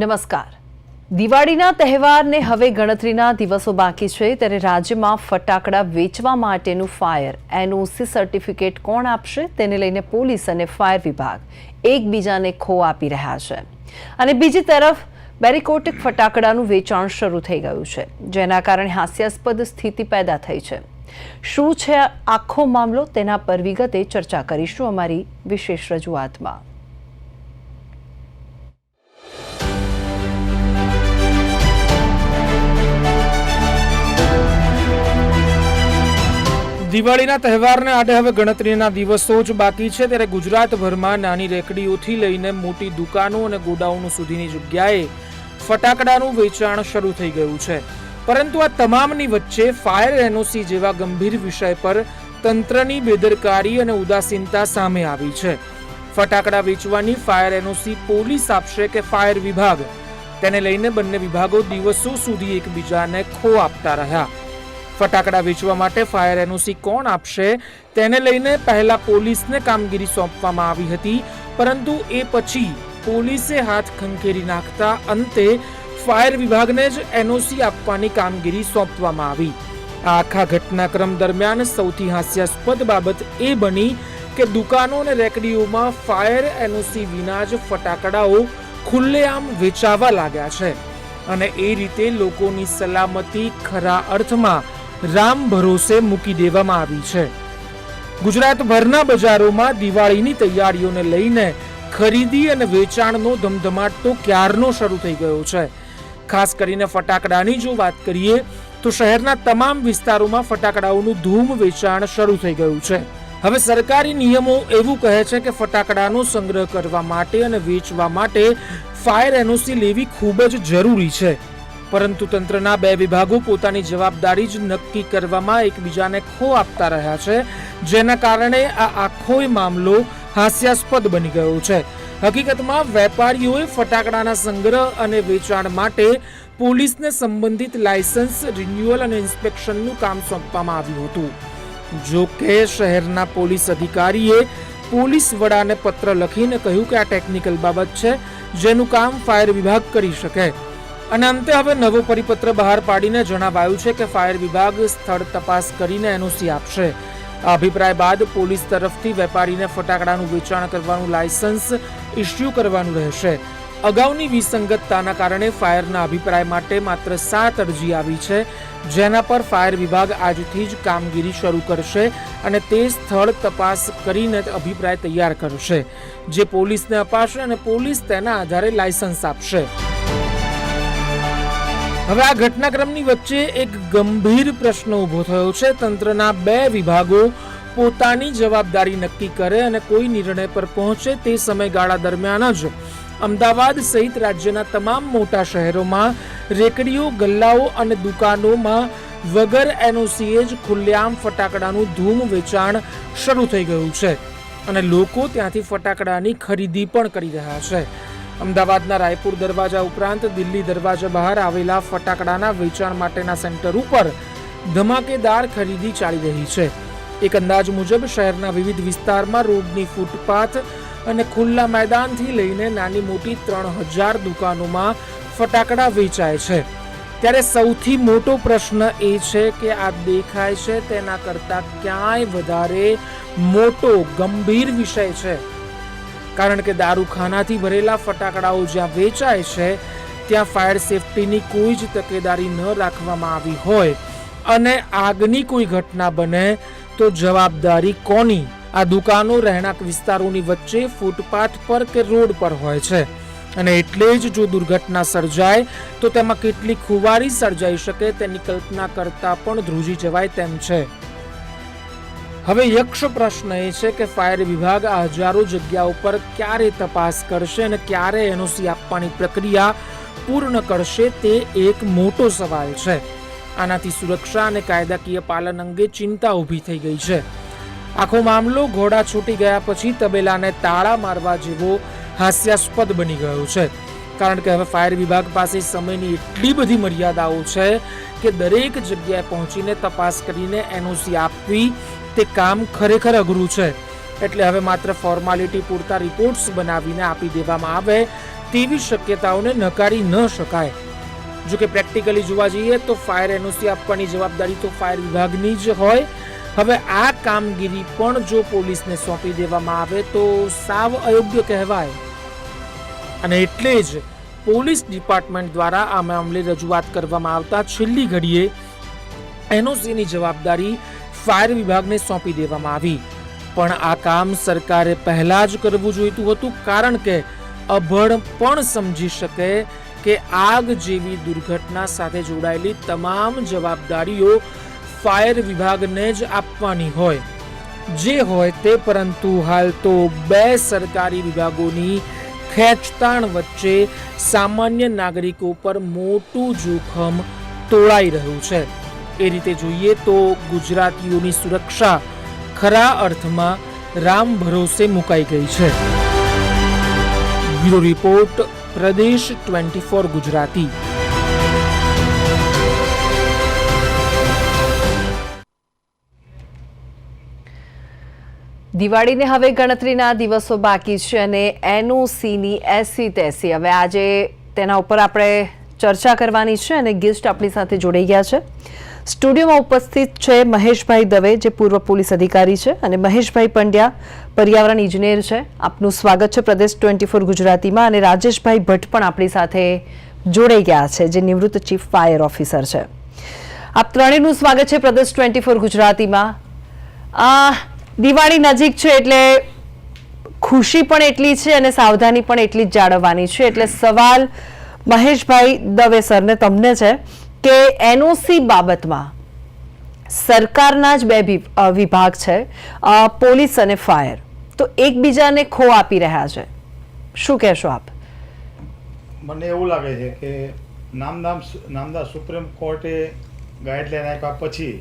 નમસ્કાર. દિવાળીના તહેવારને હવે ગણતરીના દિવસો બાકી છે ત્યારે રાજ્યમાં ફટાકડા વેચવા માટેનું ફાયર, એનઓસી સર્ટિફિકેટ કોણ આપશે તેને લઈને પોલીસ અને ફાયર વિભાગ એકબીજાને ખો આપી રહ્યા છે. અને બીજી તરફ, બેરિકોટિક ફટાકડાનું વેચાણ શરૂ થઈ ગયું છે, જેના કારણે હાસ્યાસ્પદ સ્થિતિ પેદા થઈ છે. શું છે આખો મામલો તેના પર વિગતે ચર્ચા કરીશું અમારી વિશેષ રજૂઆતમાં. દિવાળીના તહેવારને આડે હવે ગણતરીના દિવસો જ બાકી છે. ત્યારે ગુજરાતભરમાં નાની રેકડીઓથી લઈને મોટી દુકાનો અને ગોડાઉનો સુધીની જગ્યાએ ફટાકડાનું વેચાણ શરૂ થઈ ગયું છે. પરંતુ આ તમામની વચ્ચે ફાયર એનઓસી જેવા ગંભીર વિષય પર તંત્રની બેદરકારી અને ઉદાસીનતા સામે આવી છે. ફટાકડા વેચવાની ફાયર એનઓસી પોલીસ આપશે કે ફાયર વિભાગ? તેને લઈને બંને વિભાગો દિવસો સુધી એકબીજાને ખો આપતા રહ્યા. ફટાકડા વેચવા માટે ફાયર એનઓસી કોણ આપશે તેને લઈને પહેલા પોલીસને કામગીરી સોંપવામાં આવી હતી, પરંતુ એ પછી પોલીસે હાથ ખંખેરી નાખતા અંતે ફાયર વિભાગને જ એનઓસી આપવાની કામગીરી સોંપવામાં આવી. આખા ઘટનાક્રમ દરમિયાન સૌથી હાસ્યાસ્પદ બાબત એ બની કે દુકાનો અને રેકડીઓમાં ફાયર એનઓસી વિના જ ફટાકડાઓ ખુલ્લેઆમ વેચાવા લાગ્યા છે. અને એ રીતે લોકોની સલામતી ખરા અર્થમાં રામ ભરોસે મૂકી દેવામાં આવી છે. ગુજરાતભરના બજારોમાં દિવાળીની તૈયારીઓને લઈને ખરીદી અને વેચાણનો ધમધમાટ તો ક્યારનો શરૂ થઈ ગયો છે. ખાસ કરીને ફટાકડાની જો વાત કરીએ, તો શહેરના તમામ વિસ્તારોમાં ફટાકડાઓનું ધૂમ વેચાણ શરૂ થઈ ગયું છે. હવે સરકારી નિયમો એવું કહે છે કે ફટાકડાનો સંગ્રહ કરવા માટે અને વેચવા માટે ફાયર એનઓસી લેવી ખૂબ જ જરૂરી છે. પરંતુ તંત્રના બે વિભાગો પોતાની જવાબદારી જ નક્કી કરવામાં એકબીજાને ખો આપતા રહ્યા છે, જેના કારણે આ આખોય મામલો હાસ્યાસ્પદ બની ગયો છે. હકીકતમાં, વેપારીઓએ ફટાકડાના સંગ્રહ અને વેચાણ માટે પોલીસને સંબંધિત લાયસન્સ, રિન્યુઅલ અને ઇન્સ્પેક્શનનું કામ સોંપવામાં આવ્યું હતું. જો કે, શહેરના પોલીસ અધિકારીએ પોલીસ વડાને પત્ર લખીને કહ્યું કે આ ટેકનિકલ બાબત છે, જેનું કામ ફાયર વિભાગ કરી શકે. અને અંતે હવે નવો પરિપત્ર બહાર પાડીને જણાવાયું છે કે ફાયર વિભાગ સ્થળ તપાસ કરીને એનઓસી આપશે. આ અભિપ્રાય બાદ પોલીસ તરફથી વેપારીને ફટાકડાનું વેચાણ કરવાનું લાયસન્સ ઇસ્યુ કરવાનું રહેશે. અગાઉની વિસંગતતાના કારણે ફાયરના અભિપ્રાય માટે માત્ર સાત અરજી આવી છે, જેના પર ફાયર વિભાગ આજથી જ કામગીરી શરૂ કરશે અને તે સ્થળ તપાસ કરીને અભિપ્રાય તૈયાર કરશે, જે પોલીસને અપાશે અને પોલીસ તેના આધારે લાયસન્સ આપશે. હવે આ ઘટનાક્રમની વચ્ચે એક ગંભીર પ્રશ્ન ઊભો થયો છે. તંત્રના બે વિભાગો પોતાની જવાબદારી નક્કી કરે અને કોઈ નિર્ણય પર પહોંચે તે સમયગાળા દરમિયાન જ. અમદાવાદ સહિત રાજ્યના તમામ મોટા શહેરોમાં રેકડીઓ, ગલ્લાઓ અને દુકાનોમાં વગર એનઓસીએ જ ખુલ્લેઆમ ફટાકડાનું ધૂમ વેચાણ શરૂ થઈ ગયું છે અને લોકો ત્યાંથી ફટાકડાની ખરીદી પણ કરી રહ્યા છે. અમદાવાદના રાયપુર દરવાજા ઉપરાંત દિલ્હી દરવાજા બહાર આવેલા ફટાકડાના વેચાણ માટેના સેન્ટર ઉપર ધમાકેદાર ખરીદી ચાલી રહી છે. એક અંદાજ મુજબ શહેરના વિવિધ વિસ્તારમાં રોડની ફૂટપાથ અને ખુલ્લા મેદાનથી લઈને નાની મોટી ત્રણ હજાર દુકાનોમાં ફટાકડા વેચાય છે. ત્યારે સૌથી મોટો પ્રશ્ન એ છે કે આ દેખાય છે તેના કરતાં ક્યાંય વધારે મોટો ગંભીર વિષય છે. કારણ કે દારૂખાનાથી ભરેલા ફટાકડાઓ જ્યાં વેચાય છે, ત્યાં ફાયર સેફટીની કોઈ જ તકેદારી ન રાખવામાં આવી હોય. અને આગની કોઈ ઘટના બને તો જવાબદારી કોની? આ દુકાનો, રહેણાંક વિસ્તારોની વચ્ચે ફૂટપાથ પર કે રોડ પર હોય છે? અને એટલે જ જો દુર્ઘટના સર્જાય, તો તેમાં કેટલી ખુવારી સર્જાઈ શકે તેની કલ્પના કરતા પણ ધ્રુજી જવાય તેમ છે. હવે યક્ષ પ્રશ્ન એ છે કે ફાયર વિભાગ આ હજારો જગ્યા ઉપર ક્યારે તપાસ કરશે અને ક્યારે એનઓસી આપવાની પ્રક્રિયા પૂર્ણ કરશે તે એક મોટો સવાલ છે. આનાથી સુરક્ષા અને કાયદાકીય પાલન અંગે ચિંતા ઊભી થઈ ગઈ છે. આખો મામલો ઘોડા છૂટી ગયા પછી તબેલાને તાળા મારવા જેવો હાસ્યાસ્પદ બની ગયો છે. કારણ કે હવે ફાયર વિભાગ પાસે સમયની એટલી બધી મર્યાદાઓ છે કે દરેક જગ્યાએ પહોંચીને તપાસ કરીને એનઓસી આપવી તે કામ ખરેખર અઘરું છે. એટલે હવે માત્ર ફોર્માલિટી પૂરતા રિપોર્ટ્સ બનાવીને આપી દેવામાં આવે તેવી શક્યતાઓને નકારી ન શકાય. જો કે પ્રેક્ટિકલી જોવા જઈએ તો ફાયર એનઓસી આપવાની જવાબદારી તો ફાયર વિભાગની જ હોય. હવે આ કામગીરી પણ જો પોલીસને સોંપી દેવામાં આવે તો સાવ અયોગ્ય કહેવાય. અને એટલે જ પોલીસ ડિપાર્ટમેન્ટ દ્વારા આ મામલે રજૂઆત કરવામાં આવતા છેલ્લી ઘડીએ એનઓસીની જવાબદારી ફાયર વિભાગને સોંપી દેવામાં આવી. પણ આ કામ સરકારે પહેલા જ કરવું જોઈતું હતું, કારણ કે અભણ પણ સમજી શકે કે આગ જેવી દુર્ઘટના સાથે જોડાયેલી તમામ જવાબદારીઓ ફાયર વિભાગને જ આપવાની હોય. જે હોય તે પરંતુ હાલ તો બે સરકારી વિભાગોની ખેંચતાણ વચ્ચે સામાન્ય નાગરિકો પર મોટું જોખમ તોળાઈ રહ્યું છે. એ રીતે જોઈએ તો ગુજરાતીઓની સુરક્ષા ખરા અર્થમાં રામ ભરોસે મુકાઈ ગઈ છે. Bureau report, Pradesh twenty four Gujarati. દિવાળીને હવે ગણતરીના દિવસો બાકી છે અને એનઓસીની એસી તેસી હવે આજે તેના ઉપર આપણે ચર્ચા કરવાની છે અને ગેસ્ટ આપણી સાથે જોડાઈ ગયા છે. સ્ટુડિયોમાં ઉપસ્થિત છે મહેશભાઈ દવે, જે પૂર્વ પોલીસ અધિકારી છે, અને મહેશભાઈ પંડ્યા, પર્યાવરણ ઇજનેર છે. આપનું સ્વાગત છે પ્રદેશ ટ્વેન્ટી ફોર ગુજરાતીમાં, અને રાજેશભાઈ ભટ્ટ પણ આપણી સાથે જોડાઈ ગયા છે, જે નિવૃત્ત ચીફ ફાયર ઓફિસર છે. આપ ત્રણેયનું સ્વાગત છે પ્રદેશ ટ્વેન્ટી ફોર ગુજરાતીમાં. આ દિવાળી નજીક છે એટલે ખુશી પણ એટલી છે અને સાવધાની પણ એટલી જ જાળવવાની છે. એટલે સવાલ મહેશભાઈ દવે સરને તમને છે. કે એનઓસી બાબતમાં સરકારના જ બે વિભાગ છે પોલીસ અને ફાયર. તો એકબીજાને ખો આપી રહ્યા છે. શું કહેશો આપ? મને એવું લાગે છે કે નામદામ નામદા સુપ્રીમ કોર્ટે ગાઈડલાઈન આપ્યા પછી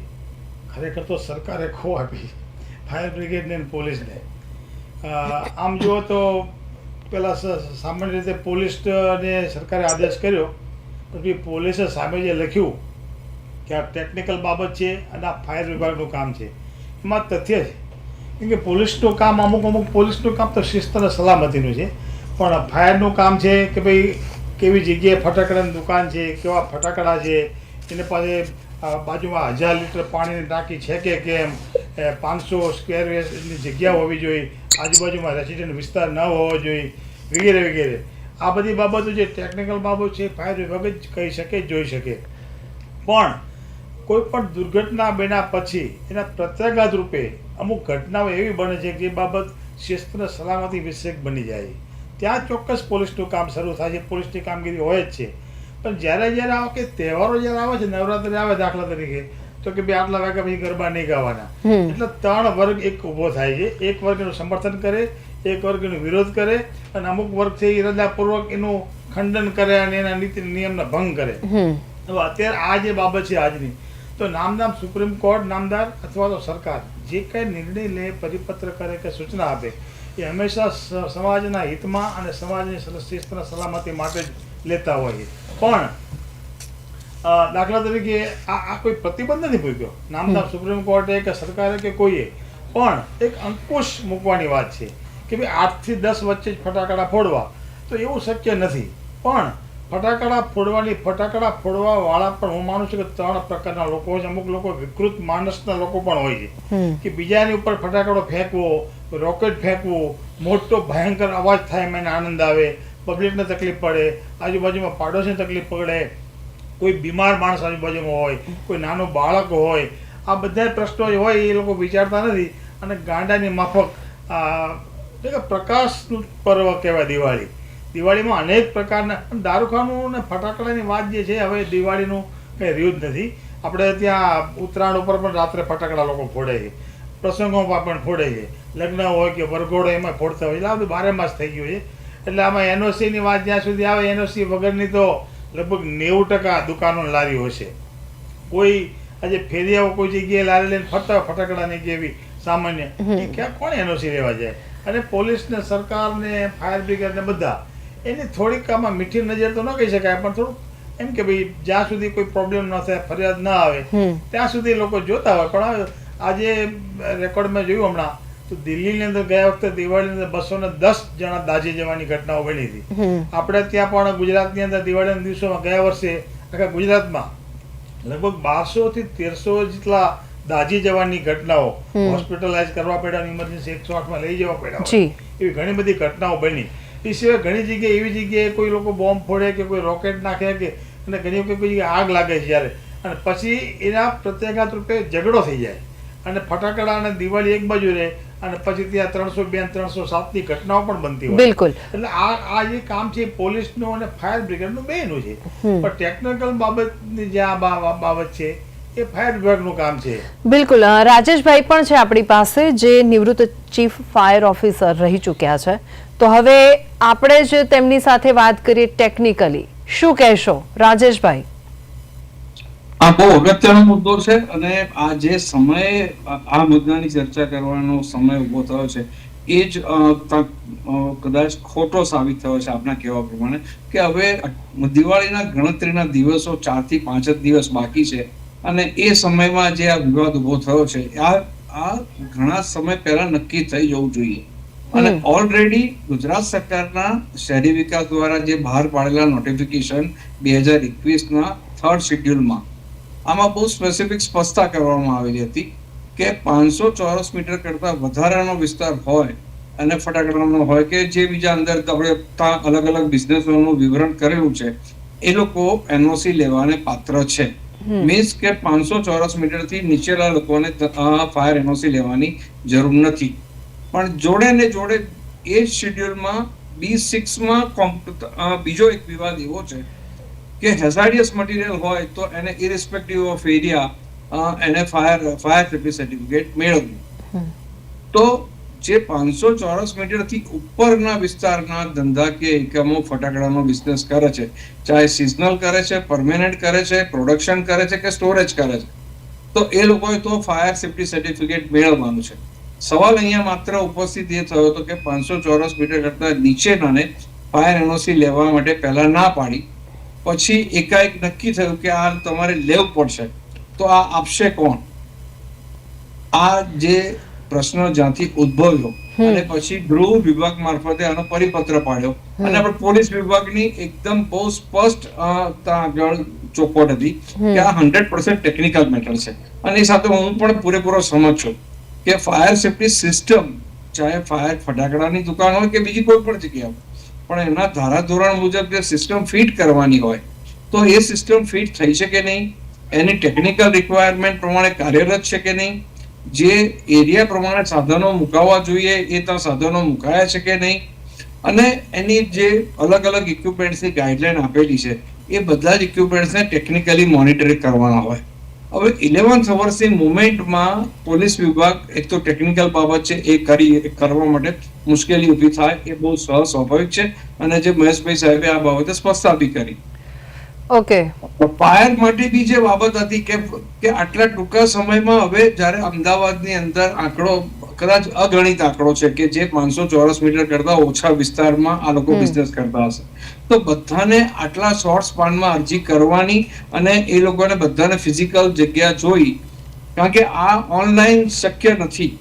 ખરેખર તો સરકારે ખો આપી. ફાયર બ્રિગેડને પોલીસને. આમ જુઓ તો પેલા સામાન્ય રીતે પોલીસને સરકારે આદેશ કર્યો. પછી પોલીસે સામે જે લખ્યું કે આ ટેકનિકલ બાબત છે અને આ ફાયર વિભાગનું કામ છે. એમાં તથ્ય છે. કેમ કે પોલીસનું કામ અમુક અમુક પોલીસનું કામ તો શિસ્ત અને સલામતીનું છે. પણ ફાયરનું કામ છે કે ભાઈ કેવી જગ્યાએ ફટાકડાની દુકાન છે, કેવા ફટાકડા છે, એને પાસે બાજુમાં હજાર લીટર પાણીની ટાંકી છે કે કેમ પાંચસો સ્ક્વેરની જગ્યા હોવી જોઈએ, આજુબાજુમાં રેસિડેન્ટ વિસ્તાર ન હોવો જોઈએ, વગેરે વગેરે. આ બધી બાબતો જે ટેકનિકલ બાબત છે ફાયર વિભાગ જ કહી શકે જોઈ શકે. પણ કોઈ પણ દુર્ઘટના બન્યા પછી એના પ્રત્યાઘાત રૂપે અમુક ઘટનાઓ એવી બને છે કે બાબત શિસ્ત સલામતી વિષયક બની જાય. ત્યાં ચોક્કસ પોલીસનું કામ શરૂ થાય છે પોલીસની કામગીરી હોય જ છે. પણ જ્યારે જ્યારે આવે કે તહેવારો જ્યારે આવે છે નવરાત્રી આવે દાખલા તરીકે તો કે ભાઈ આટલા વાગ્યા પછી ગરબા નહીં ગાવાના. એટલે ત્રણ વર્ગ એક ઊભો થાય છે. એક વર્ગ એનું સમર્થન કરે એક વર્ગ એનો વિરોધ કરે અને અમુક વર્ગ છે એ ઇરાદાપૂર્વક એનું ખંડન કરે અને એના નીતિ નિયમનો ભંગ કરે. હવે અત્યારે આ જે બાબત છે આજની તો નામદામ સુપ્રીમ કોર્ટ નામદાર અથવા તો સરકાર જે કંઈ નિર્ણય લે પરિપત્ર કરે કે સૂચના આપે એ હંમેશા સમાજના હિતમાં અને સમાજની શિસ્તના સલામતી માટે જ લેતા હોય પણ દાખલા તરીકે આ આ કોઈ પ્રતિબંધ નથી મૂક્યો. નામદાર સુપ્રીમ કોર્ટે કે સરકારે કે કોઈએ. પણ એક અંકુશ મૂકવાની વાત છે. કે ભાઈ આઠથી દસ વચ્ચે જ ફટાકડા ફોડવા. તો એવું શક્ય નથી. પણ ફટાકડા ફોડવાની ફટાકડા ફોડવા વાળા પણ હું માનું છું કે ત્રણ પ્રકારના લોકો હોય છે. અમુક લોકો વિકૃત માણસના લોકો પણ હોય છે. કે બીજાની ઉપર ફટાકડો ફેંકવો રોકેટ ફેંકવું મોટો ભયંકર અવાજ થાય એમાં એને આનંદ આવે પબ્લિકને તકલીફ પડે આજુબાજુમાં પાડોશીને તકલીફ પડે કોઈ બીમાર માણસ આજુબાજુમાં હોય કોઈ નાનો બાળક હોય આ બધા પ્રશ્નો હોય એ લોકો વિચારતા નથી. અને ગાંડાની માફક આ એટલે કે પ્રકાશનું પર્વ કહેવાય દિવાળી. દિવાળીમાં અનેક પ્રકારના દારૂખાનું ને ફટાકડાની વાત જે છે હવે દિવાળીનું કંઈ રહ્યું જ નથી. આપણે ત્યાં ઉત્તરાયણ ઉપર પણ રાત્રે ફટાકડા લોકો ફોડે છે. પ્રસંગોમાં પણ ફોડે છે. લગ્ન હોય કે વરઘોડો એમાં ફોડતા હોય. એટલે આ બધું બારે માસ થઈ ગયું છે. એટલે આમાં એનઓસીની વાત જ્યાં સુધી આવે એનઓસી વગરની તો લગભગ નેવું ટકા દુકાનો લારી હશે. કોઈ આજે ફેરિયાઓ કોઈ જગ્યાએ લારી લઈને ફરતા ફટાકડા ફટાકડાની કે એવી સામાન્ય એ ક્યાં કોણ એનઓસી લેવા જાય? અને પોલીસ સરકારને ફાયર બ્રિગેડને બધા. એની થોડીક આમાં મીઠી નજર તો ન કહી શકાય પણ થોડુંક એમ કે ભાઈ જ્યાં સુધી કોઈ પ્રોબ્લેમ ન થાય ફરિયાદ ના આવે ત્યાં સુધી લોકો જોતા હોય. પણ આજે રેકોર્ડ મેં જોયું હમણાં તો દિલ્હીની અંદર ગયા વખતે દિવાળીની અંદર બસો ને દસ જણા દાઝી જવાની ઘટનાઓ બની હતી. આપણે ત્યાં પણ ગુજરાતની અંદર દિવાળીના દિવસોમાં ગયા વર્ષે આખા ગુજરાતમાં લગભગ બારસો થી તેરસો જેટલા દાઝી જવાની ઘટનાઓ હોસ્પિટલાઇઝ કરવા પડ્યા ઇમરજન્સી એકસો આઠમાં લઈ જવા પડ્યા એવી ઘણી બધી ઘટનાઓ બની. એ સિવાય ઘણી જગ્યાએ એવી જગ્યાએ કોઈ લોકો બોમ્બ ફોડે કે કોઈ રોકેટ નાખે કે અને ઘણી વખત કોઈ આગ લાગે છે જ્યારે. અને પછી એના પ્રત્યાઘાત રૂપે ઝઘડો થઈ જાય. અને ફટાકડા અને દિવાળી એક બાજુ રહે અને પછી ત્યાં ત્રણસો બે ત્રણસો સાતની ઘટનાઓ પણ બનતી હોય. બિલકુલ. એટલે આ આ જે કામ છે પોલીસનું અને ફાયર બ્રિગેડનું બેનું છે. પણ ટેકનિકલ બાબતની જે આ બાબત છે એ ફાયર વિભાગનું કામ છે. બિલકુલ. રાજેશભાઈ પણ છે આપણી પાસે જે નિવૃત્ત ચીફ ફાયર ઓફિસર રહી ચૂક્યા છે. તો હવે આપણે જ તેમની સાથે વાત કરીએ ટેકનિકલી. શું કહેશો રાજેશભાઈ? આ બહુ અગત્યનો મુદ્દો છે અને આ જે સમય આ મુદ્દાની ચર્ચા કરવાનો સમય ઊભો થયો છે એ જ કદાચ ખોટો સાબિત થયો છે આપના કહેવા પ્રમાણે કે હવે દિવાળીના ગણતરીના દિવસો ચારથી પાંચ જ દિવસ બાકી છે. અને એ સમયમાં જે આ વિવાદ ઊભો થયો છે આ આ ઘણા સમય પહેલા નક્કી થઈ જવું જોઈએ અને ઓલરેડી ગુજરાત સરકારના શહેરી વિકાસ દ્વારા જે બહાર પાડેલા નોટિફિકેશન બે હજાર એકવીસના થર્ડ શેડ્યુલમાં આમાં બહુ સ્પેસિફિક સ્પષ્ટતા કરવામાં આવેલી હતી કે પાંચસો ચોરસ મીટર કરતાં વધારાનો વિસ્તાર હોય અને ફટાકડાનો હોય કે જે બીજા અંદર આપણે અલગ અલગ બિઝનેસોનું વિવરણ કરેલું છે એ લોકો એનઓસી લેવાને પાત્ર છે. મીન્સ કે પાંચસો ચોરસ મીટરથી નીચેલા લોકોને ફાયર એનઓસી લેવાની જરૂર નથી. પણ જોડે ને જોડે એ જ શેડ્યુલમાં બી સિક્સમાં બીજો એક વિવાદ એવો છે કે હેઝાર્ડિયસ મટીરિયલ હોય તો એને ઇરિસ્પેક્ટિવ ઓફ એરિયા એને ફાયર ફાયર સેફ્ટી સર્ટિફિકેટ મેળવવું. તો જે પાંચસો ચોરસ મીટરથી ઉપરના વિસ્તારના ધંધા કે એકમો ફટાકડાનો બિઝનેસ કરે છે, ચાહે સિઝનલ કરે છે પરમેનન્ટ કરે છે પ્રોડક્શન કરે છે કે સ્ટોરેજ કરે છે, તો એ લોકોએ તો ફાયર સેફટી સર્ટિફિકેટ મેળવવાનું છે. સવાલ અહીંયા માત્ર ઉપસ્થિત એ થયો હતો કે પાંચસો ચોરસ મીટર કરતા નીચેનાને ફાયર એનઓસી લેવા માટે પહેલા ના પાડી, પછી એકાએક નક્કી થયું કે આ તમારે લેવું પડશે, તો આ આપશે કોણ? આ જે પ્રશ્ન જ્યાંથી ઉદ્ભવ્યો અને પછી ગૃહ વિભાગ મારફતે આનો પરિપત્ર પાડ્યો. અને આપણે પોલીસ વિભાગની એકદમ બહુ સ્પષ્ટ આગળ ચોખવટ હતી કે આ હંડ્રેડ પર્સન્ટ ટેકનિકલ મેટર છે. અને એ સાથે હું પણ પૂરેપૂરો સમજ છું કે ફાયર સેફ્ટી સિસ્ટમ ચાહે ફાયર ફટાકડાની દુકાન હોય કે બીજી કોઈ પણ જગ્યા હોય પણ એના ધારાધોરણ મુજબ જે સિસ્ટમ ફિટ કરવાની હોય તો એ સિસ્ટમ ફિટ થઈ છે કે નહીં. એની ટેકનિકલ રિક્વાયરમેન્ટ પ્રમાણે કાર્યરત છે કે નહીં? જે એરિયા પ્રમાણે સાધનો મુકાવવા જોઈએ એ ત્યાં સાધનો મુકાયા છે કે નહીં? અને એની જે અલગ અલગ ઇક્વિપમેન્ટ્સની ગાઈડલાઈન આપેલી છે, એ બધા જ ઇક્વિપમેન્ટ્સને ટેકનિકલી મોનિટર કરવાના હોય. હવે ઇલેવન્થ અવર્સની મુવમેન્ટમાં પોલીસ વિભાગ, એક તો ટેકનિકલ બાબત છે, એ કરી કરવા માટે મુશ્કેલી ઊભી થાય, એ બહુ સહ સ્વાભાવિક છે. અને જે મહેશભાઈ સાહેબે આ બાબતે સ્પષ્ટતા બી કરી. ઓકે ફાયર માટે બી જે બાબત હતી કે કે આટલા ટૂંકા સમયમાં હવે જ્યારે અમદાવાદની અંદર આંકડો કદાચ અગણિત આંકડો છે કે જે પાંચસો ચોરસ મીટર કરતા ઓછા વિસ્તારમાં આ લોકો બિઝનેસ કરતા હશે. તો બધાને આટલા શોર્ટ સ્પાનમાં અરજી કરવાની અને એ લોકોને બધાને ફિઝિકલ જગ્યા જોઈ. કારણ કે આ ઓનલાઈન શક્ય નથી.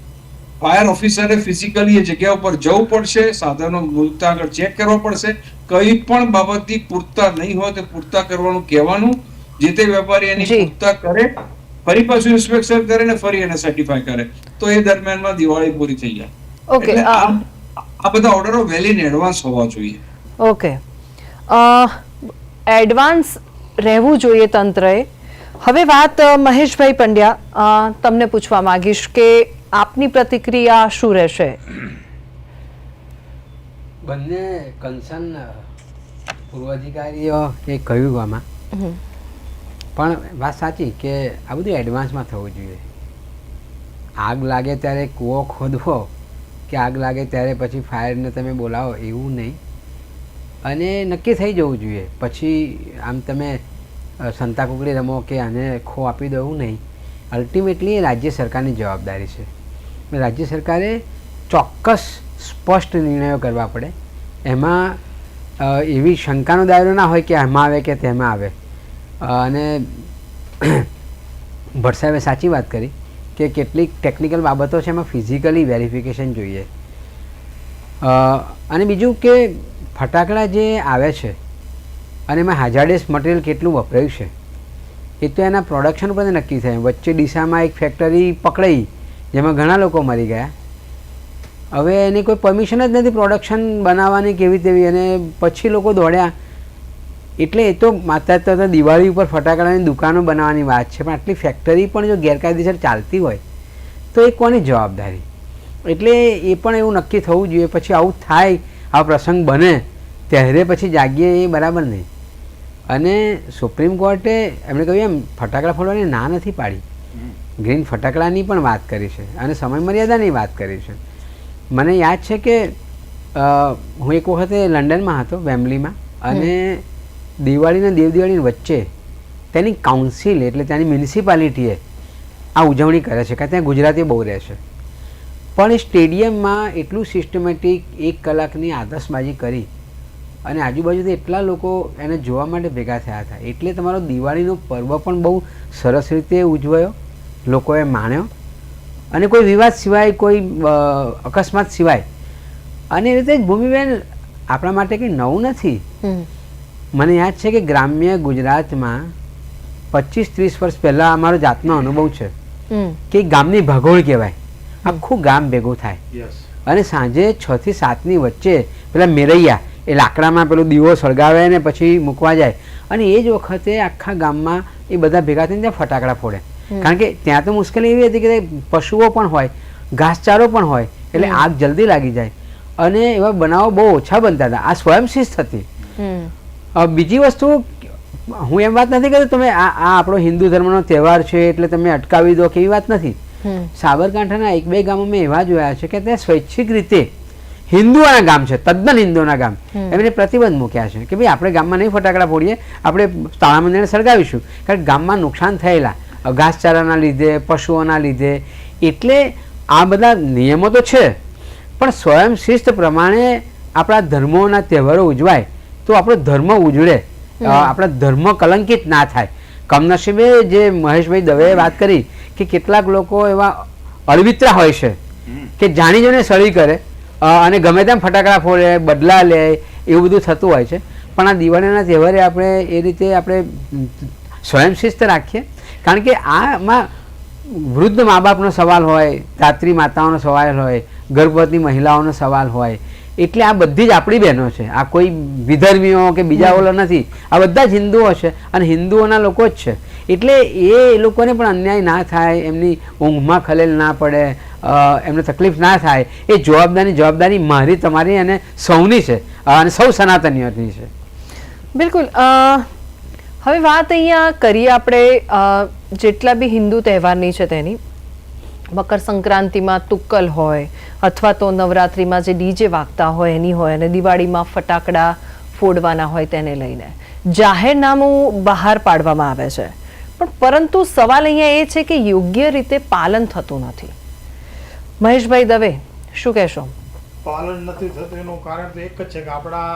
ફાયર ઓફિસરે ફિઝિકલી એ જગ્યા ઉપર જવું પડશે સાધનો મૂકતા આગળ ચેક કરવા પડશે. કઈ પણ બાબતથી પૂરતા નહીં હોય તો પૂરતા કરવાનું કહેવાનું જે તે વેપારી એની. પૂરતા કરે ફરી પાછું ઇન્સ્પેક્શન કરે ને ફરી એને સર્ટિફાય કરે. તો એ દરમિયાનમાં દિવાળી પૂરી થઈ જાય. ઓકે આ બધા ઓર્ડરો વેલ ઇન એડવાન્સ હોવા જોઈએ. ઓકે. એડવાન્સ રહેવું જોઈએ તંત્રએ. હવે વાત મહેશભાઈ પંડ્યા તમને પૂછવા માંગીશ કે આપની પ્રતિક્રિયા શું રહેશે? બંને કન્સર્ન પૂર્વ અધિકારીઓ એ કહ્યું આમાં. પણ વાત સાચી કે આ બધું એડવાન્સમાં થવું જોઈએ. આગ લાગે ત્યારે કૂવો ખોદવો કે આગ લાગે ત્યારે પછી ફાયરને તમે બોલાવો એવું નહીં. અને નક્કી થઈ જવું જોઈએ. પછી આમ તમે અ, સંતા કુકડી રમો કે આને ખો આપી દો એવું નહીં. અલ્ટિમેટલી એ રાજ્ય સરકારની જવાબદારી છે. રાજ્ય સરકારે ચોક્કસ સ્પષ્ટ નિર્ણયો કરવા પડે. એમાં એવી શંકાનો દાયરો ના હોય કે આમાં આવે કે તેમાં આવે. અને ભટ્ટ સાચી વાત કરી કે કેટલીક ટેકનિકલ બાબતો છે એમાં ફિઝિકલી વેરિફિકેશન જોઈએ. અને બીજું કે ફટાકડા જે આવે છે અને એમાં હાજાર્ડસ મટીરિયલ કેટલું વપરાયું છે, એ તો એના પ્રોડક્શન ઉપર નક્કી થાય. વચ્ચે ડીસામાં એક ફેક્ટરી પકડાઈ જેમાં ઘણા લોકો મરી ગયા. હવે એની કોઈ પરમિશન જ નથી પ્રોડક્શન બનાવવાની કેવી તેવી. અને પછી લોકો દોડ્યા. એટલે એ તો માતા તો દિવાળી ઉપર ફટાકડાની દુકાનો બનાવવાની વાત છે, પણ આટલી ફેક્ટરી પણ જો ગેરકાયદેસર ચાલતી હોય, તો એ કોની જવાબદારી? એટલે એ પણ એવું નક્કી થવું જોઈએ. પછી આવું થાય, આ પ્રસંગ બને, ત્યારે પછી જાગીએ એ બરાબર નહીં. અને સુપ્રીમ કોર્ટે એમણે કહ્યું એમ, ફટાકડા ફોડવાની ના નથી પાડી. ગ્રીન ફટાકડાની પણ વાત કરી છે અને સમય મર્યાદાની વાત કરી છે. મને યાદ છે કે હું એક વખતે લંડનમાં હતો, વેમ્બલીમાં, અને દિવાળી અને દેવ દિવાળીની વચ્ચે તેની કાઉન્સિલ એટલે ત્યાંની મ્યુનિસિપાલિટીએ આ ઉજવણી કરે છે, કારણ ત્યાં ગુજરાતી બહુ રહે છે. પણ એ સ્ટેડિયમમાં એટલું સિસ્ટમેટિક એક કલાકની આતશબાજી કરી અને આજુબાજુથી એટલા લોકો એને જોવા માટે ભેગા થયા હતા. એટલે તમારો દિવાળીનો પર્વ પણ બહુ સરસ રીતે ઉજવાયો. લોકોએ માણ્યો અને કોઈ વિવાદ સિવાય કોઈ અકસ્માત સિવાય. અને એ રીતે જ ભૂમિબેન આપણા માટે કંઈ નવું નથી. મને યાદ છે કે ગ્રામ્ય ગુજરાતમાં પચીસ ત્રીસ વર્ષ પહેલાં અમારો જાતનો અનુભવ છે કે ગામની ભગોળ કહેવાય. આખું ગામ ભેગું થાય. અને સાંજે છ થી સાતની વચ્ચે પેલા મેરૈયા એ લાકડામાં પેલો દીવો સળગાવે ને પછી મૂકવા જાય. અને એ જ વખતે આખા ગામમાં એ બધા ભેગા થઈને ત્યાં ફટાકડા ફોડે. કારણ કે ત્યાં તો મુશ્કેલી એવી હતી કે પશુઓ પણ હોય ઘાસચારો પણ હોય એટલે આગ જલ્દી લાગી જાય. અને એવા બનાવો બહુ ઓછા બનતા હતા. આ સ્વયંશિસ્ત હતી. બીજી વસ્તુ હું એમ વાત નથી કરતો તમે આ આ આપણો હિન્દુ ધર્મનો તહેવાર છે એટલે તમે અટકાવી દો કે એવી વાત નથી. સાબરકાંઠાના એક બે ગામો મેં એવા જોયા છે કે ત્યાં સ્વૈચ્છિક રીતે હિન્દુઓના ગામ છે તદ્દન હિન્દુઓના ગામ. એમને પ્રતિબંધ મૂક્યા છે કે ભાઈ આપણે ગામમાં નહીં ફટાકડા ફોડીએ આપણે તાળા મંદિરને સળગાવીશું. કારણ કે ગામમાં નુકસાન થયેલા. ઘાસચારાના લીધે પશુઓના લીધે એટલે આ બધા નિયમો તો છે. પણ સ્વયં શિસ્ત પ્રમાણે આપણા ધર્મોના તહેવારો ઉજવાય તો આપણો ધર્મ ઉજળે. આપણા ધર્મ કલંકિત ના થાય. કમનસીબે જે મહેશભાઈ દવેએ વાત કરી કે કેટલાક લોકો એવા અળવિત્રા હોય છે કે જાણી જોઈને સળી કરે અને ગમે તેમ ફટાકડા ફોડે બદલા લે એવું બધું થતું હોય છે. પણ આ દિવાળીના તહેવારે આપણે એ રીતે આપણે સ્વયંશિસ્ત રાખીએ કારણ કે આમાં વૃદ્ધ મા બાપનો સવાલ હોય, ધાત્રી માતાઓનો સવાલ હોય, ગર્ભવતી મહિલાઓનો સવાલ હોય, એટલે આ બધી જ આપણી બહેનો છે. આ કોઈ વિધર્મીઓ કે બીજા ઓલો નથી. આ બધા જ હિન્દુઓ છે અને હિન્દુઓના લોકો જ છે. એટલે એ લોકોને પણ અન્યાય ના થાય, એમની ઊંઘમાં ખલેલ ના પડે એમને તકલીફ ના થાય. એ જવાબદારી જવાબદારી મારી, તમારી અને સૌની છે. અને સૌ સનાતનીઓની છે. બિલકુલ. હવે વાત અહીંયા કરીએ આપણે જેટલા બી હિન્દુ તહેવારની છે તેની. મકર સંક્રાંતિમાં તુક્કલ હોય અથવા તો નવરાત્રિમાં જે ડીજે વાગતા હોય એની હોય અને દિવાળીમાં ફટાકડા ફોડવાના હોય તેને લઈને. જાહેરનામું બહાર પાડવામાં આવે છે. પણ પરંતુ સવાલ અહીંયા એ છે કે યોગ્ય રીતે પાલન થતું નથી. મહેશભાઈ દવે શું કહેશો? પાલન નથી થતું એનું કારણ તો એક જ છે કે આપણા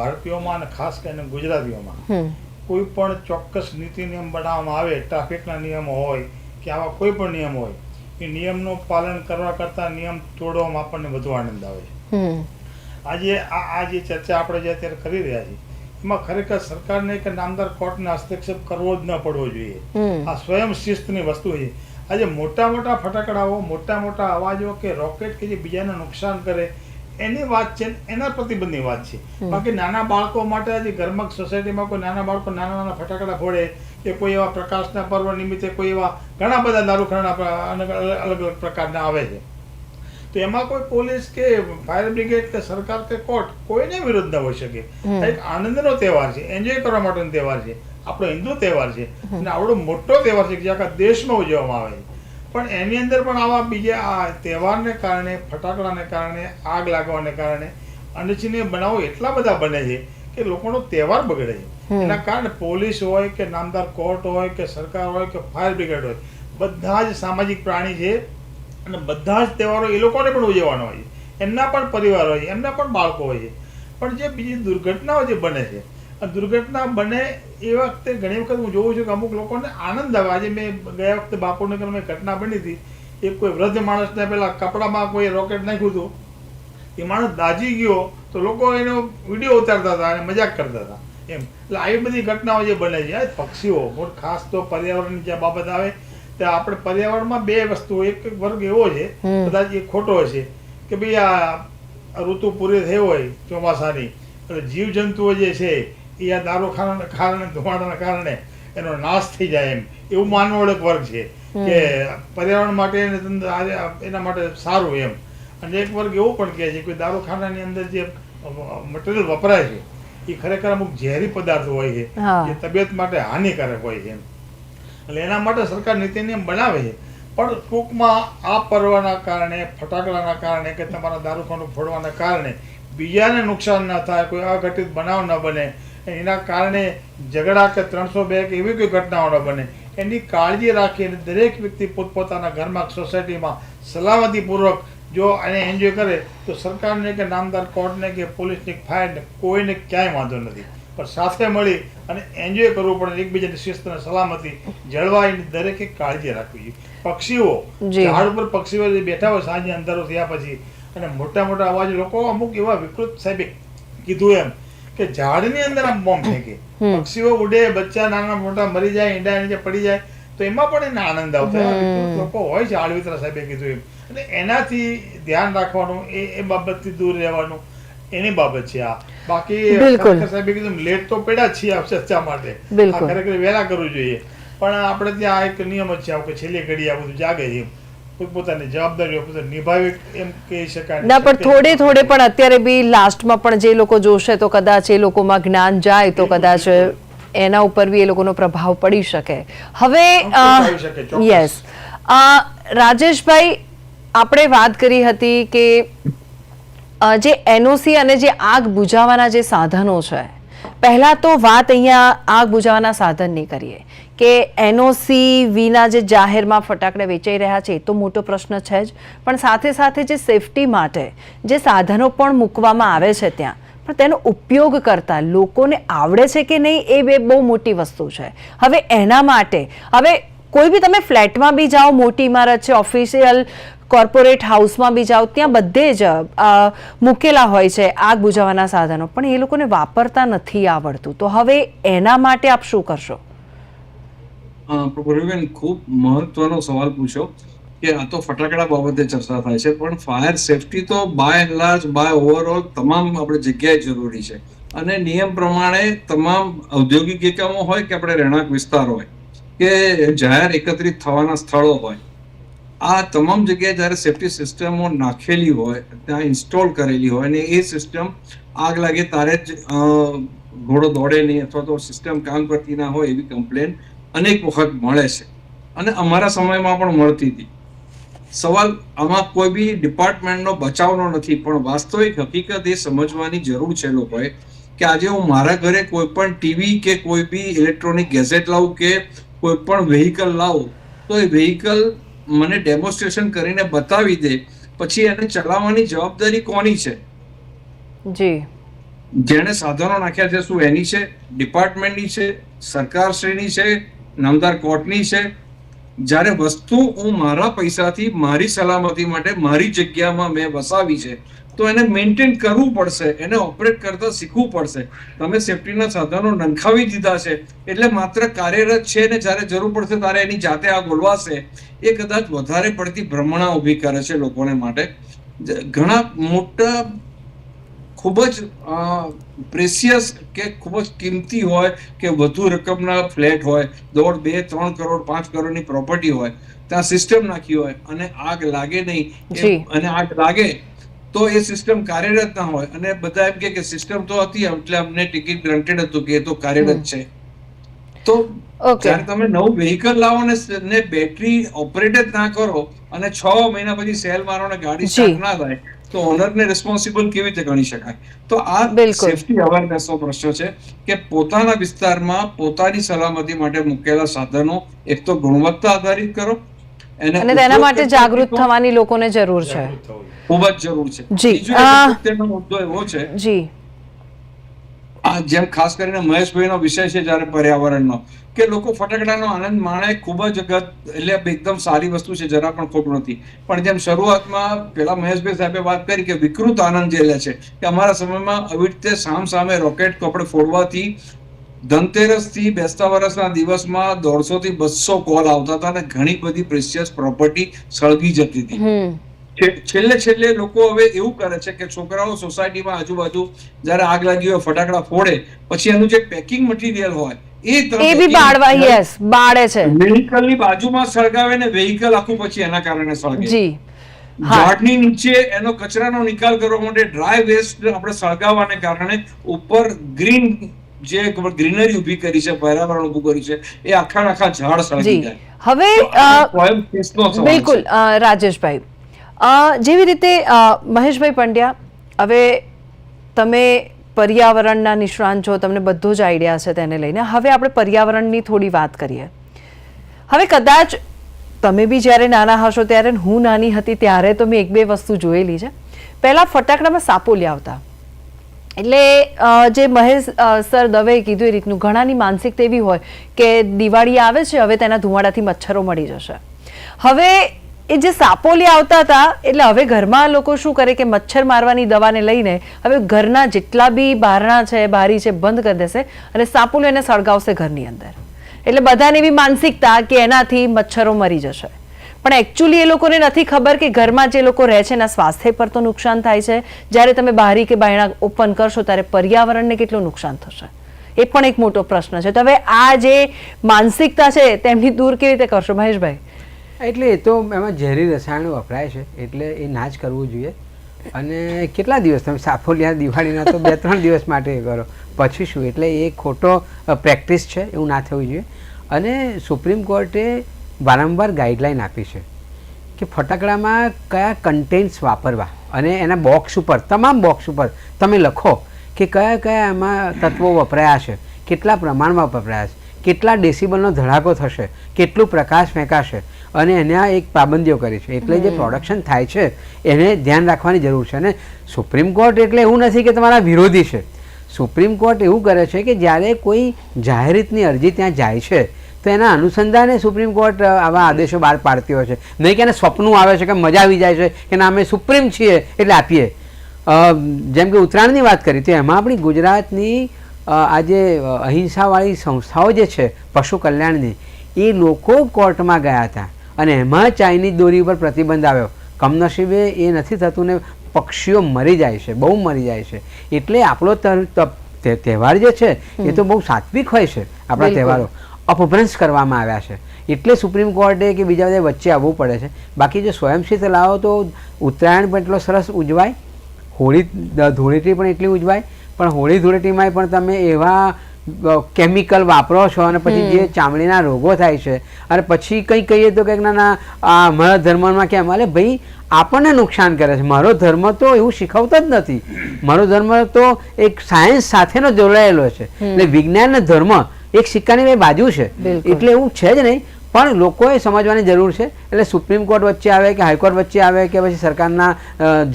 ભારતીયોમાં અને ખાસ કરીને ગુજરાતીઓમાં કોઈ પણ ચોક્કસ નીતિ નિયમ બનાવવામાં આવે ટ્રાફિકના નિયમો હોય કે આવા કોઈ પણ નિયમ હોય એ નિયમનું પાલન કરવા કરતાં નિયમ તોડવામાં આપણને વધુ આનંદ આવે છે. આજે આ આ જે ચર્ચા આપણે જે અત્યારે કરી રહ્યા છીએ એમાં ખરેખર સરકારને કે નામદાર કોર્ટને હસ્તક્ષેપ કરવો જ ન પડવો જોઈએ. આ સ્વયં શિસ્તની વસ્તુ છે. આજે મોટા મોટા ફટાકડાઓ મોટા મોટા અવાજો કે રોકેટ કે જે બીજાને નુકસાન કરે એની વાત છે એના પ્રતિબંધની વાત છે. બાકી નાના બાળકો માટે આજે ઘરમાં સોસાયટીમાં કોઈ નાના બાળકો નાના નાના ફટાકડા ફોડે કે કોઈ એવા પ્રકાશના પર્વ નિમિત્તે કોઈ એવા ઘણા બધા દારૂખાના અલગ અલગ પ્રકારના આવે છે. તો એમાં કોઈ પોલીસ કે ફાયર બ્રિગેડ કે સરકાર કે કોર્ટ કોઈને વિરોધ ન હોઈ શકે. એક આનંદનો તહેવાર છે એન્જોય કરવા માટેનો તહેવાર છે આપણો હિન્દુ તહેવાર છે. અને આવડો મોટો તહેવાર છે કે જે આખા દેશમાં ઉજવવામાં આવે છે. પણ એની અંદર પણ આવા બીજા આ તહેવારને કારણે ફટાકડાને કારણે આગ લાગવાને કારણે અનિચ્છનીય બનાવો એટલા બધા બને છે કે લોકોનો તહેવાર બગડે છે. એના કારણે પોલીસ હોય કે નામદાર કોર્ટ હોય કે સરકાર હોય કે ફાયર બ્રિગેડ હોય બધા જ સામાજિક પ્રાણી છે અને બધા જ તહેવારો એ લોકોને પણ ઉજવવાના હોય છે. એમના પણ પરિવાર હોય છે એમના પણ બાળકો હોય છે. પણ જે બીજી દુર્ઘટનાઓ જે બને છે આ દુર્ઘટના બને એ વખતે ઘણી વખત હું જોઉં છું કે અમુક લોકોને આનંદ આવે. આજે મેં ગયા વખતે બાપુનગરમાં ઘટના બની હતી. એક કોઈ વૃદ્ધ માણસને પેલા કપડામાં કોઈ રોકેટ નાખ્યું હતું. એ માણસ દાજી ગયો તો લોકો એનો વીડિયો ઉતારતા હતા અને મજાક કરતા હતા. એમ. એટલે આવી બધી ઘટનાઓ જે બને છે. આ પક્ષીઓ ખાસ તો પર્યાવરણની જે બાબત આવે ત્યાં આપણે પર્યાવરણમાં બે વસ્તુ એક એક વર્ગ એવો છે કદાચ એ ખોટો છે કે ભાઈ આ ઋતુ પૂરી થઈ હોય ચોમાસાની. એટલે જીવજંતુઓ જે છે એ આ દારૂખાના કારણે ધુમાડાના કારણે એનો નાશ થઈ જાય એમ. એવું માનવોળ એક વર્ગ છે કે પર્યાવરણ માટે એને માટે સારું એમ. અને એક વર્ગ એવું પણ કહે છે કે દારૂખાનાની અંદર જે મટીરિયલ વપરાય છે એ ખરેખર અમુક ઝેરી પદાર્થ હોય છે જે તબિયત માટે હાનિકારક હોય છે એમ. એટલે એના માટે સરકાર નીતિ નિયમ બનાવે છે. પણ ટૂંકમાં આ પર્વના કારણે ફટાકડાના કારણે કે તમારા દારૂખાનું ફોડવાના કારણે બીજાને નુકસાન ન થાય કોઈ અઘટિત બનાવ ન બને એના કારણે ઝઘડા કે ત્રણસો બે કે એવી કોઈ ઘટનાઓ ન બને. એની કાળજી રાખીને દરેક વ્યક્તિ પોતપોતાના ઘરમાં સોસાયટીમાં સલામતીપૂર્વક જો એને એન્જોય કરે તો સરકારને કે નામદાર કોર્ટને કે પોલીસને ફાઇન ફાયરને કોઈને ક્યાંય વાંધો નથી. પણ સાથે મળી અને એન્જોય કરવું પડે એકબીજાની શિસ્ત અને સલામતી જળવાય દરેકે કાળજી રાખવી જોઈએ. પક્ષીઓ ઝાડ ઉપર પક્ષીઓ બેઠા હોય સાંજે અંધારો થયા પછી અને મોટા મોટા અવાજ લોકો અમુક એવા વિકૃત સાહેબે કીધું એમ કે ઝાડની અંદર આમ બોમ્બ ફેંકે. પક્ષીઓ ઉડે બચ્ચા નાના મોટા મરી જાય ઈંડા નીચે પડી જાય તો એમાં પણ એને આનંદ આવતો લોકો હોય છે આળવિતરા સાહેબે કીધું એમ. એટલે એનાથી ધ્યાન રાખવાનું એ એ બાબતથી દૂર રહેવાનું એની બાબત છે આ. બાકી સાહેબે કીધું લેટ તો પડ્યા છીએ આ ચર્ચા માટે. આ ખરેખર વહેલા કરવું જોઈએ. પણ આપણે ત્યાં એક નિયમ જ છે કે છેલ્લી ઘડી આ બધું જાગે છે એમ. પોતપોતાની જવાબદારીઓ નિભાવે એમ કહી શકાય ના પણ થોડે થોડે પણ અત્યારે બી લાસ્ટમાં પણ જે લોકો જોશે તો કદાચ એ લોકોમાં જ્ઞાન જાય તો કદાચ એના ઉપર બી એ લોકોનો પ્રભાવ પડી શકે. હવે. યસ. રાજેશભાઈ આપણે વાત કરી હતી કે જે એનઓસી અને જે આગ બુઝાવવાના જે સાધનો છે પહેલા તો વાત અહીંયા આગ બુઝાવવાના સાધનની કરીએ કે એનઓસી વિના જે જાહેરમાં ફટાકડા વેચાઈ રહ્યા છે એ તો મોટો પ્રશ્ન છે જ. પણ સાથે સાથે જે સેફટી માટે જે સાધનો પણ મૂકવામાં આવે છે ત્યાં, પણ તેનો ઉપયોગ કરતા લોકોને આવડે છે કે નહીં એ બે બહુ મોટી વસ્તુ છે. હવે એના માટે, હવે કોઈ બી તમે ફ્લેટમાં બી જાઓ, મોટી ઇમારત છે, ઓફિશિયલ કોર્પોરેટ હાઉસમાં બી જાઓ, ત્યાં બધે જ મૂકેલા હોય છે આગ બુઝાવવાના સાધનો. પણ એ લોકોને વાપરતા નથી આવડતું. તો હવે એના માટે આપ શું કરશો? પ્રભુબેન ખૂબ મહત્વનો સવાલ પૂછ્યો કે આ તો ફટાકડા બાબતે ચર્ચા થાય છે, પણ ફાયર સેફટી તો by and large, by overall તમામ આપણે જગ્યાએ જરૂરી છે. અને નિયમ પ્રમાણે તમામ ઔદ્યોગિક એકમો હોય કે આપણે રહેણાંક વિસ્તાર હોય કે જાહેર એકત્રિત થવાના સ્થળો હોય આ તમામ જગ્યાએ જ્યારે સેફટી સિસ્ટમો નાખેલી હોય, ત્યાં ઇન્સ્ટોલ કરેલી હોય અને એ સિસ્ટમ આગ લાગે ત્યારે જ ઘોડો દોડે નહીં અથવા તો સિસ્ટમ કામ કરતી ના હોય એવી કમ્પ્લેન અનેક વખત મળે છે. અને અમારા સમયમાં પણ મળતી હતી. સવાલ, આમાં કોઈ બી ડિપાર્ટમેન્ટનો બચાવનો નથી, પણ વાસ્તવિક હકીકત એ સમજવાની જરૂર છે લોકોએ કે આજે હું મારા ઘરે કોઈ પણ ટીવી કે કોઈ બી ઇલેક્ટ્રોનિક ગેઝેટ લાવું કે કોઈ પણ વેહિકલ લાવું, તો એ વેહિકલ મને ડેમોન્સ્ટ્રેશન કરીને બતાવી દે પછી એને ચલાવવાની જવાબદારી કોની છે? જી. જેણે સાધનો નાખ્યા છે શું એની છે? ડિપાર્ટમેન્ટની છે? સરકારશ્રીની છે? નામદાર કોર્ટની છે? જ્યારે વસ્તુ હું મારા પૈસાથી મારી સલામતી માટે મારી જગ્યામાં મેં વસાવી છે તો એને મેન્ટેન કરવું પડશે એને ઓપરેટ કરતા શીખવું પડશે. તમે સેફટીના સાધનો નંખાવી દીધા છે એટલે માત્ર કાર્યરત છે ને જ્યારે જરૂર પડશે ત્યારે એની જાતે આ બોલવાશે. એ કદાચ વધારે પડતી ભ્રમણા ઊભી કરે છે લોકોને માટે. ઘણા મોટા ખૂબ જ પ્રેસિયસ કે ખૂબ જ કિંમતી હોય કે વધુ રકમના ફ્લેટ હોય દોઢ બે ત્રણ કરોડ પાંચ કરોડની પ્રોપર્ટી હોય ત્યાં સિસ્ટમ નાખી હોય અને આગ લાગે નહીં. અને આગ લાગે તો એ સિસ્ટમ કાર્યરત ના હોય. અને બધા એમ કે સિસ્ટમ તો હતી એટલે અમને ટિકિટ ગ્રાન્ટેડ હતું કે એ તો કાર્યરત છે. તો જ્યારે તમે નવું વેહિકલ લાવો ને બેટરી ઓપરેટ જ ના કરો અને છ મહિના પછી સેલ મારો ને ગાડી સ્ટાર્ટ ના થાય તો ઓનરને રિસ્પોન્સિબલ કેવી રીતે ગણી શકાય? તો આ. સેફટી અવેરનેસ નો પ્રશ્ન છે કે પોતાના વિસ્તારમાં પોતાની સલામતી માટે મૂકેલા સાધનો એક તો ગુણવત્તા આધારિત કરો અને તેના માટે જાગૃત થવાની લોકોને જરૂર છે. ખૂબ જ જરૂર છે. જી, મુદ્દો એવો છે. જી. આ જેમ ખાસ કરીને મહેશભાઈનો વિષય છે જ્યારે પર્યાવરણનો કે લોકો ફટાકડાનો આનંદ માણે ખૂબ જ અગત એટલે એકદમ સારી વસ્તુ છે જરા પણ ખોટું નથી. પણ જેમ શરૂઆતમાં પેલા મહેશભાઈ સાહેબે વાત કરી કે વિકૃત આનંદ જે લે છે કે અમારા સમયમાં આવી રીતે સામ સામે રોકેટ કપડે ફોડવાથી ધનતેરસથી બેસતા વર્ષના દિવસમાં દોઢસો થી બસો કોલ આવતા હતા અને ઘણી બધી પ્રેશિયસ પ્રોપર્ટી સળગી જતી હતી. છેલ્લે છેલ્લે લોકો હવે એવું કરે છે કે છોકરાઓ સોસાયટીમાં આજુબાજુ જ્યારે આગ લાગી હોય ફટાકડા ફોડે પછી એનું જે પેકિંગ મટીરિયલ હોય એ એ બી બાળવા યસ બાળે છે. વેહિકલની બાજુમાં સળગાવે ને વેહિકલ આખું પછી એના કારણે સળગે. જી. ઝાડની નીચે એનો કચરાનો નિકાલ કરવા માટે ડ્રાય વેસ્ટ આપણે સળગાવવાને કારણે ઉપર ગ્રીન જે ગ્રીનરી ઊભી કરી છે પર્યાવરણ ઉભું કર્યું છે એ આખા આખા ઝાડ સળગી જાય. હવે. બિલકુલ રાજેશભાઈ. જેવી રીતે મહેશભાઈ પંડ્યા હવે તમે પર્યાવરણના નિષ્ણાંત છો તમને બધો જ આઈડિયા છે તેને લઈને. હવે આપણે પર્યાવરણની થોડી વાત કરીએ. હવે કદાચ તમે બી જ્યારે નાના હશો ત્યારે હું નાની હતી ત્યારે તો મેં એક બે વસ્તુ જોયેલી છે. પહેલાં ફટાકડામાં સાપો લ્યાવતા. આવતા એટલે જે મહેશ સર દવે કીધું એ રીતનું, ઘણાની માનસિકતા એવી હોય કે દિવાળી આવે છે, હવે તેના ધુમાડાથી મચ્છરો મળી જશે. હવે એ જે સાપોલી આવતા હતા, એટલે હવે ઘરમાં લોકો શું કરે કે મચ્છર મારવાની દવાને લઈને હવે ઘરના જેટલા બી બારણા છે, બારી છે, બંધ કરી દેશે અને સાપોલી એને સળગાવશે ઘરની અંદર. એટલે બધાને એવી માનસિકતા કે એનાથી મચ્છરો મરી જશે. પણ એકચ્યુઅલી એ લોકોને નથી ખબર કે ઘરમાં જે લોકો રહે છે એના સ્વાસ્થ્ય પર તો નુકસાન થાય છે. જ્યારે તમે બહારી કે બાયણા ઓપન કરશો ત્યારે પર્યાવરણને કેટલું નુકસાન થશે? એ પણ એક મોટો પ્રશ્ન છે. તો હવે આ જે માનસિકતા છે તેમની દૂર કેવી રીતે કરશો, મહેશભાઈ? એટલે એ તો એમાં ઝેરી રસાયણો વપરાય છે, એટલે એ ના જ કરવું જોઈએ. અને કેટલા દિવસ તમે સાફોલિયા દિવાળીના તો બે, ત્રણ દિવસ માટે કરો. પછી શું? એટલે એ ખોટો પ્રેક્ટિસ છે, એવું ના થવું જોઈએ. અને સુપ્રીમ કોર્ટે વારંવાર ગાઈડલાઇન આપી છે કે ફટાકડામાં કયા કન્ટેન્ટ્સ વાપરવા અને એના બોક્સ ઉપર તમામ બોક્સ ઉપર તમે લખો કે કયા કયા એમાં તત્વો વપરાયા છે કેટલા પ્રમાણમાં વપરાયા છે કેટલા ડેસિબલનો ધડાકો થશે કેટલું પ્રકાશ ફેંકાશે અને એના એક પાબંદીઓ કરી છે. એટલે જે પ્રોડક્શન થાય છે એને ધ્યાન રાખવાની જરૂર છે અને સુપ્રીમ કોર્ટ એટલે એવું નથી કે તમારા વિરોધી છે. સુપ્રીમ કોર્ટ એવું કરે છે કે જ્યારે કોઈ જાહેર રીતની અરજી ત્યાં જાય છે તો એના અનુસંધાને સુપ્રીમ કોર્ટ આવા આદેશો બહાર પાડતી હોય છે. નહીં કે એને સ્વપ્નું આવે છે કે મજા આવી જાય છે કે ના અમે સુપ્રીમ છીએ એટલે આપીએ. જેમ કે ઉત્તરાયણની વાત કરી તો એમાં આપણી ગુજરાતની આજે અહિંસાવાળી સંસ્થાઓ જે છે પશુ કલ્યાણની એ લોકો કોર્ટમાં ગયા હતા. અને એમાં ચાઇનીઝ દોરી ઉપર પ્રતિબંધ આવ્યો. કમનસીબે એ નથી થતું ને પક્ષીઓ મરી જાય છે બહુ મરી જાય છે. એટલે આપણો તહેવાર જે છે એ તો બહુ સાત્વિક હોય છે આપણા તહેવારો. અપભ્રંશ કરવામાં આવ્યા છે. એટલે સુપ્રીમ કોર્ટે કે બીજા બધા વચ્ચે આવવું પડે છે. બાકી જો સ્વયંસિદ્ધ લાવો તો ઉત્તરાયણ પણ એટલો સરસ ઉજવાય. હોળી ધૂળેટી પણ એટલી ઉજવાય. પણ હોળી ધૂળેટીમાં પણ તમે એવા કેમિકલ વાપરો છો અને પછી જે ચામડીના રોગો થાય છે. અને પછી કંઈ કહીએ તો કંઈક ના મારા ધર્મમાં કેમ અરે ભાઈ આપણને નુકસાન કરે છે. મારો ધર્મ તો એવું શીખવતો જ નથી. મારો ધર્મ તો એક સાયન્સ સાથેનો જોડાયેલો છે. એટલે વિજ્ઞાન ધર્મ એક સિક્કાની બે બાજુ છે. એટલે એવું છે જ નહીં પણ લોકોએ સમજવાની જરૂર છે. એટલે સુપ્રીમ કોર્ટ વચ્ચે આવે કે હાઈકોર્ટ વચ્ચે આવે કે પછી સરકારના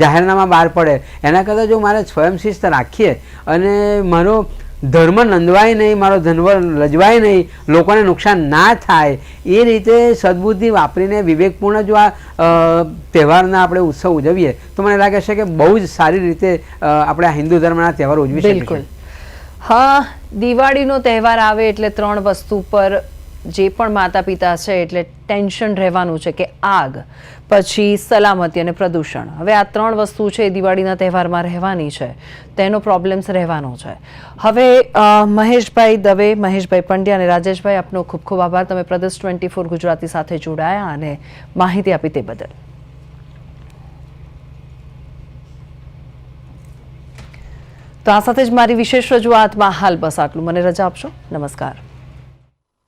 જાહેરનામા બહાર પડે એના કરતાં જો મારે સ્વયંશિસ્ત રાખીએ અને મારો ધર્મ નંદવાય નહીં મારો ધર્મ લજવાય નહીં લોકોને નુકસાન ના થાય એ રીતે સદબુદ્ધિ વાપરીને વિવેકપૂર્ણ જો આ તહેવારના આપણે ઉત્સવ ઉજવીએ તો મને લાગે છે કે બહુ જ સારી રીતે આપણે આ હિન્દુ ધર્મના તહેવાર ઉજવી શકીએ. હા, દિવાળીનો તહેવાર આવે એટલે ત્રણ વસ્તુ પર જે પણ માતા પિતા છે, એટલે ટેન્શન રહેવાનું છે કે આગ, પછી સલામતી અને પ્રદૂષણ. હવે આ ત્રણ વસ્તુ છે એ દિવાળીના તહેવારમાં રહેવાની છે. તેનો પ્રોબ્લેમ્સ રહેવાનો છે. હવે મહેશભાઈ દવે, મહેશભાઈ પંડ્યા અને રાજેશભાઈ આપનો ખૂબ ખૂબ આભાર. તમે પ્રદેશ ટ્વેન્ટી ફોર ગુજરાતી સાથે જોડાયા અને માહિતી આપી તે બદલ. તો આ સાથે જ મારી વિશેષ રજૂઆતમાં હાલ બસ આટલું. મને રજા આપશો? નમસ્કાર.